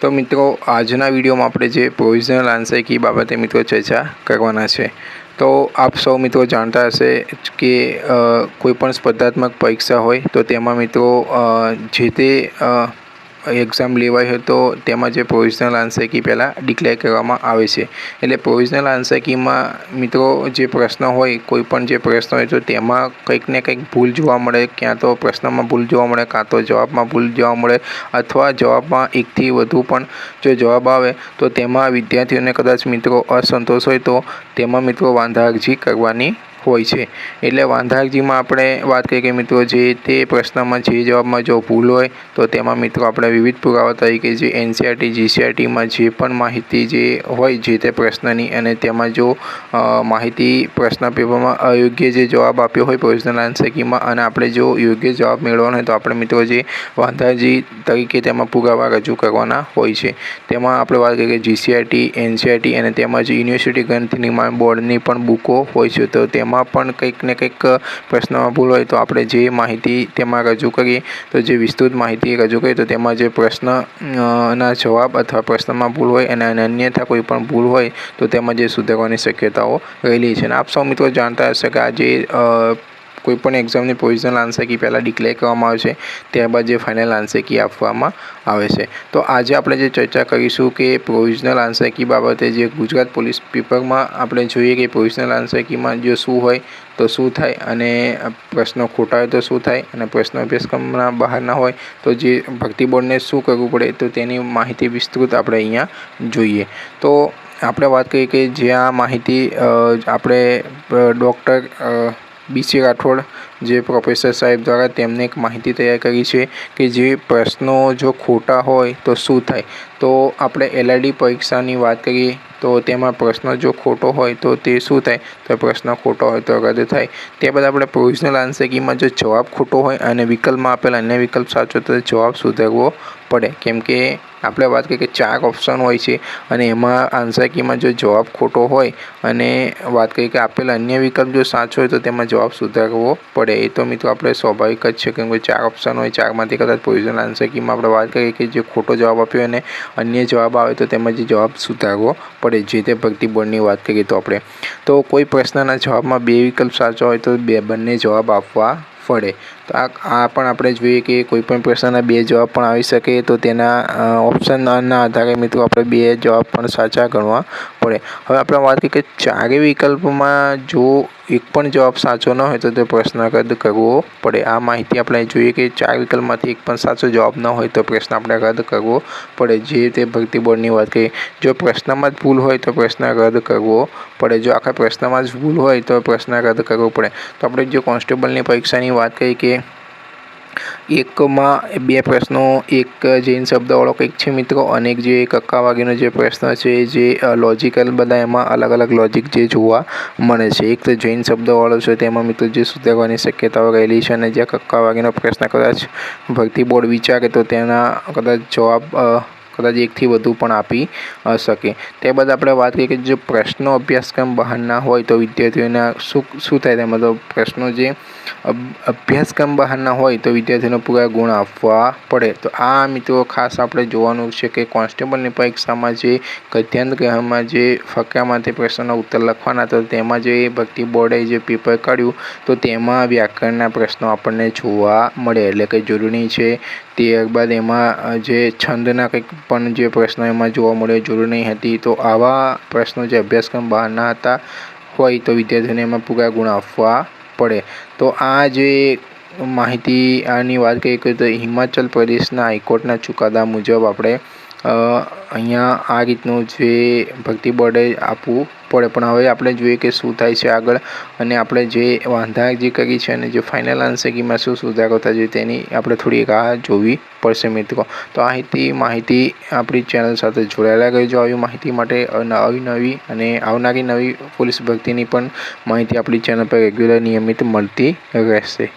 તો મિત્રો, આજના વિડીયોમાં આપણે જે પ્રોવિઝનલ આન્સર કી બાબતે મિત્રો ચર્ચા કરવાના છે. તો આપ સૌ મિત્રો જાણતા હશે કે કોઈપણ સ્પર્ધાત્મક પરીક્ષા હોય તો તેમાં મિત્રો જે તે એક્ઝામ લેવાય હોય તો તેમાં જે પ્રોવિઝનલ આન્સર કી પહેલાં ડિક્લેર કરવામાં આવે છે. એટલે પ્રોવિઝનલ આન્સર કીમાં મિત્રો જે પ્રશ્ન હોય, કોઈ પણ જે પ્રશ્ન હોય તો તેમાં કંઈક ને કંઈક ભૂલ જોવા મળે. ક્યાં તો પ્રશ્નમાં ભૂલ જોવા મળે, કાં તો જવાબમાં ભૂલ જોવા મળે, અથવા જવાબમાં એકથી વધુ પણ જો જવાબ આવે, તો તેમાં વિદ્યાર્થીઓને કદાચ મિત્રો અસંતોષ હોય તો તેમાં મિત્રો વાંધા અરજી કરવાની હોય છે. એટલે વાંધારજીમાં આપણે વાત કરીએ કે મિત્રો જે તે પ્રશ્નમાં જે જવાબમાં જો ભૂલ હોય, તો તેમાં મિત્રો આપણે વિવિધ પુરાવા તરીકે જે એનસીઆરટી જીસીઆરટીમાં જે પણ માહિતી જે હોય જે તે પ્રશ્નની અને તેમાં જો માહિતી પ્રશ્ન પેપરમાં અયોગ્ય જે જવાબ આપ્યો હોય પ્રોવિઝનલ આન્સર કીમાં અને આપણે જો યોગ્ય જવાબ મેળવવાનો હોય તો આપણે મિત્રો જે વાંધાજી તરીકે તેમાં પુરાવા રજૂ કરવાના હોય છે. તેમાં આપણે વાત કરીએ કે જીસીઆરટી એનસીઆરટી અને તેમજ યુનિવર્સિટી ગ્રંથ નિર્માણ બોર્ડની પણ બુકો હોય છે, તો તેમાં પણ કંઈક ને કંઈક પ્રશ્નમાં ભૂલ હોય તો આપણે જે માહિતી તેમાં રજૂ કરીએ. તો જે વિસ્તૃત માહિતી રજૂ કરીએ તો તેમાં જે પ્રશ્ન ના જવાબ અથવા પ્રશ્નમાં ભૂલ હોય અને અન્યથા કોઈ પણ ભૂલ હોય તો તેમાં જે સુધારવાની શક્યતાઓ રહેલી છે. અને આપ સૌ મિત્રો જાણતા હશે કે આ અ, કોઈ પણ એક્ઝામની પોઝિશનલ આન્સર કી પહેલાં ડિક્લેર કરવામાં આવે છે, ત્યારબાદ જે ફાઇનલ આન્સર કી આપવામાં આવે છે. તો આજે આપણે જે ચર્ચા કરીશું કે પ્રોવિઝનલ આન્સર કી બાબતે જે ગુજરાત પોલીસ પેપરમાં આપણે જોઈએ કે પ્રોવિઝનલ આન્સર કીમાં જો શું હોય તો શું થાય અને પ્રશ્નો ખોટા હોય તો શું થાય અને પ્રશ્નો અભ્યાસક્રમના બહારના હોય તો જે ભરતી બોર્ડને શું કરવું પડે તો તેની માહિતી વિસ્તૃત આપણે અહીંયા જોઈએ. તો આપણે વાત કરીએ કે જે આ માહિતી આપણે ડૉક્ટર બીસી રાઠોડ, જે પ્રોફેસર સાહેબ દ્વારા તેમને એક માહિતી તૈયાર કરી છે કે જે પ્રશ્નો જો ખોટા હોય તો શું થાય? તો આપણે એલઆઈડી પરીક્ષાની વાત કરીએ. તો તેમાં પ્રશ્ન જો ખોટો હોય તો તે શું થાય? તો પ્રશ્ન ખોટો હોય તો રદ થાય. ત્યારબાદ આપણે પ્રોવિઝનલ આન્સર કીમાં જો જવાબ ખોટો હોય અને વિકલ્પમાં આપેલ અન્ય વિકલ્પ સાચો તો જવાબ સુધારવો પડે. કેમ કે આપણે વાત કરીએ કે ચાર ઓપ્શન હોય છે અને એમાં આન્સર કીમાં જો જવાબ ખોટો હોય અને વાત કરીએ કે આપેલ અન્ય વિકલ્પ જો સાચો હોય તો તેમાં જવાબ સુધારવો પડે. એ તો મિત્રો આપણે સ્વાભાવિક જ છે કેમ કે ચાર ઓપ્શન હોય, ચારમાંથી કદાચ પોઝિશનલ આન્સર કીમાં આપણે વાત કરીએ કે જે ખોટો જવાબ આપ્યો અને અન્ય જવાબ આવે તો તેમાં જે જવાબ સુધારવો પડે. જે તે ભરતી બોર્ડની વાત કરીએ તો આપણે, તો કોઈ પ્રશ્નના જવાબમાં બે વિકલ્પ સાચો હોય તો બે, બંને જવાબ આપવા પડે. તો આ આ પણ આપણે જોઈએ કે કોઈ પણ પ્રશ્નના બે જવાબ પણ આવી શકે તો તેના ઓપ્શનના આધારે મિત્રો આપણે બે જવાબ પણ સાચા ગણવા પડે. હવે આપણે વાત કરીએ કે ચારેય વિકલ્પમાં જો એક પણ જવાબ સાચો ન હોય તો તે પ્રશ્ન રદ કરવો પડે. આ માહિતી આપણે જોઈએ કે ચાર વિકલ્પમાંથી એક પણ સાચો જવાબ ન હોય તો પ્રશ્ન આપણે રદ કરવો પડે. જે તે ભરતી બોર્ડની વાત કરીએ, જો પ્રશ્નમાં જ ભૂલ હોય તો પ્રશ્ન રદ કરવો પડે. જો આખા પ્રશ્નમાં જ ભૂલ હોય તો પ્રશ્ન રદ કરવો પડે. તો આપણે જો કોન્સ્ટેબલની પરીક્ષાની વાત કરીએ કે એકમાં બે પ્રશ્નો, એક જૈન શબ્દવાળો કંઈક છે મિત્રો, અને એક જે કક્કા વાગીનો જે પ્રશ્ન છે, જે લોજિકલ બધા એમાં અલગ અલગ લોજિક જે જોવા મળે છે. એક તો જૈન શબ્દવાળો છે, તેમાં મિત્રો જે સુધારવાની શક્યતાઓ રહેલી છે અને જે કક્કા વાગીનો પ્રશ્ન કદાચ ભરતી બોર્ડ વિચારે તો તેના કદાચ જવાબ કદાચ એકથી વધુ પણ આપી શકે શકે. ત્યારબાદ આપણે વાત કરીએ કે જો પ્રશ્નો અભ્યાસક્રમ બહારના હોય તો વિદ્યાર્થીઓના શું શું થાય તો પ્રશ્નો જે અભ્યાસક્રમ બહારના હોય તો વિદ્યાર્થીઓને પૂરા ગુણ આપવા પડે. તો આ મિત્રો ખાસ આપણે જોવાનું છે કે કોન્સ્ટેબલની પરીક્ષામાં જે ગદ્યાંત ગ્રહમાં જે ફકરામાંથી પ્રશ્નોના ઉત્તર લખવાના તો તેમાં જે ભક્તિ બોર્ડે જે પેપર કાઢ્યું, તો તેમાં વ્યાકરણના પ્રશ્નો આપણને જોવા મળે. એટલે કે જરૂરી છે ત્યારબાદ એમાં જે છંદના કંઈક પણ જે પ્રશ્નો એમાં જોવા મળે જરૂર નહીં હતી. તો આવા પ્રશ્નો જે અભ્યાસક્રમ બહારના હતા હોય તો વિદ્યાર્થીઓને એમાં પૂરા ગુણ આપવા પડે. તો આ જે માહિતી, આની વાત કરીએ તો હિમાચલ પ્રદેશના હાઈકોર્ટના ચુકાદા મુજબ આપણે અહીંયા આ રીતનું જે ભરતી બોર્ડે આપવું પડે. પણ હવે આપણે જોઈએ કે શું થાય છે આગળ. અને આપણે જે વાંધા જે કરી છે અને જે ફાઇનલ આન્સર કીમાં શું સુધારો જોઈએ તેની આપણે થોડી એક આ જોવી પડશે મિત્રો. તો આ હતી માહિતી આપણી ચેનલ સાથે જોડાયેલા રહેજો. આવી માહિતી માટે નવી નવી અને આવનારી નવી પોલીસ ભરતીની પણ માહિતી આપણી ચેનલ પર રેગ્યુલર નિયમિત મળતી રહેશે.